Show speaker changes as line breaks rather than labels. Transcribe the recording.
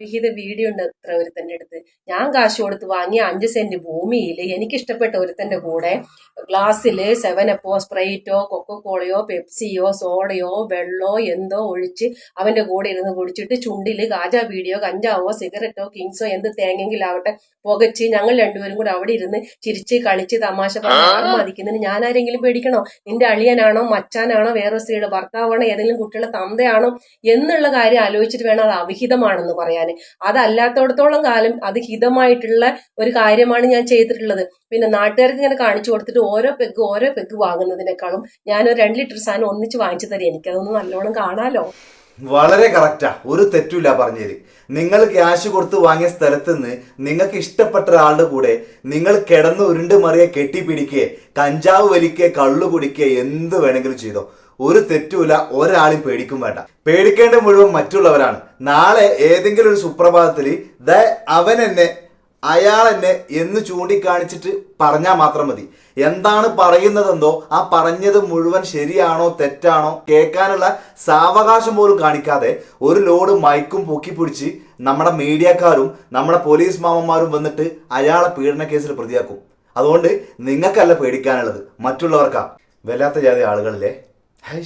വിഹിത video ഉണ്ട് അത്ര ഒരുത്തന്റെ അടുത്ത്. ഞാൻ കാശ് കൊടുത്ത് വാങ്ങിയ അഞ്ച് സെന്റ് ഭൂമിയിൽ എനിക്കിഷ്ടപ്പെട്ട ഒരുത്തന്റെ കൂടെ ഗ്ലാസ്സിൽ സെവനപ്പോ സ്പ്രൈറ്റോ കൊക്കക്കോളയോ പെപ്സിയോ സോഡയോ വെള്ളോ എന്തോ ഒഴിച്ച് അവന്റെ കൂടെ ഇരുന്ന് കുടിച്ചിട്ട് ചുണ്ടിൽ കാജ വീഡിയോ കഞ്ചാവോ സിഗരറ്റോ കിങ്സോ എന്ത് തേങ്ങെങ്കിലാവട്ടെ പുകച്ച് ഞങ്ങൾ രണ്ടുപേരും കൂടെ അവിടെ ഇരുന്ന് ചിരിച്ച് കളിച്ച് തമാശ പറഞ്ഞ് മതിക്കുന്നതിന് ഞാൻ ആരെങ്കിലും പേടിക്കണോ? നിന്റെ അളിയനാണോ? മച്ചാനാണോ? വേറെ സ്ത്രീയുടെ ഭർത്താവാണോ? ഏതെങ്കിലും കുട്ടികളുടെ തന്തയാണോ? എന്നുള്ള കാര്യം ആലോചിച്ചിട്ട് വേണം അത് അവിഹിതമാണെന്ന് പറയാൻ. അതല്ലാത്തടത്തോളം കാലം അത് ഹിതമായിട്ടുള്ള ഒരു കാര്യമാണ് ഞാൻ ചെയ്തിട്ടുള്ളത്. പിന്നെ നാട്ടുകാർക്ക് ഇങ്ങനെ കാണിച്ചു കൊടുത്തിട്ട് ഓരോ പെഗ് ഓരോ പെഗ് വാങ്ങുന്നതിനേക്കാളും ഞാൻ ഒരു രണ്ട് ലിറ്റർ സാധനം ഒന്നിച്ച് വാങ്ങിച്ചു തരും. എനിക്ക് അതൊന്ന് നല്ലോണം കാണാലോ?
വളരെ കറക്റ്റാ ഒരു തെറ്റുമില്ല പറഞ്ഞത് നിങ്ങൾ ക്യാഷ് കൊടുത്ത് വാങ്ങിയ സ്ഥലത്ത് നിന്ന് നിങ്ങൾക്ക് ഇഷ്ടപ്പെട്ട ഒരാളുടെ കൂടെ നിങ്ങൾ കിടന്ന് ഉരുണ്ട് മറിയെ കെട്ടിപ്പിടിക്കുക കഞ്ചാവ് വലിക്കുക കള്ളു കുടിക്കുക എന്ത് വേണമെങ്കിലും ചെയ്തോ. ഒരു തെറ്റുമില്ല ഒരാളും പേടിക്കും വേണ്ട. പേടിക്കേണ്ട മുഴുവൻ മറ്റുള്ളവരാണ്. നാളെ ഏതെങ്കിലും ഒരു സുപ്രഭാതത്തിൽ ദ അവൻ എന്നെ അയാൾ എന്നെ എന്ന് ചൂണ്ടിക്കാണിച്ചിട്ട് പറഞ്ഞാൽ മാത്രം മതി. എന്താണ് പറയുന്നതെന്തോ ആ പറഞ്ഞത് മുഴുവൻ ശരിയാണോ തെറ്റാണോ കേൾക്കാനുള്ള സാവകാശം പോലും കാണിക്കാതെ ഒരു ലോഡ് മൈക്കും പൊക്കി പിടിച്ച് നമ്മുടെ മീഡിയക്കാരും നമ്മുടെ പോലീസ് മാമന്മാരും വന്നിട്ട് അയാളെ പീഡന കേസിൽ പ്രതിയാക്കും. അതുകൊണ്ട് നിങ്ങൾക്കല്ല പേടിക്കാനുള്ളത് മറ്റുള്ളവർക്കാ. വല്ലാത്ത ജാതി ആളുകളിലെ Hey.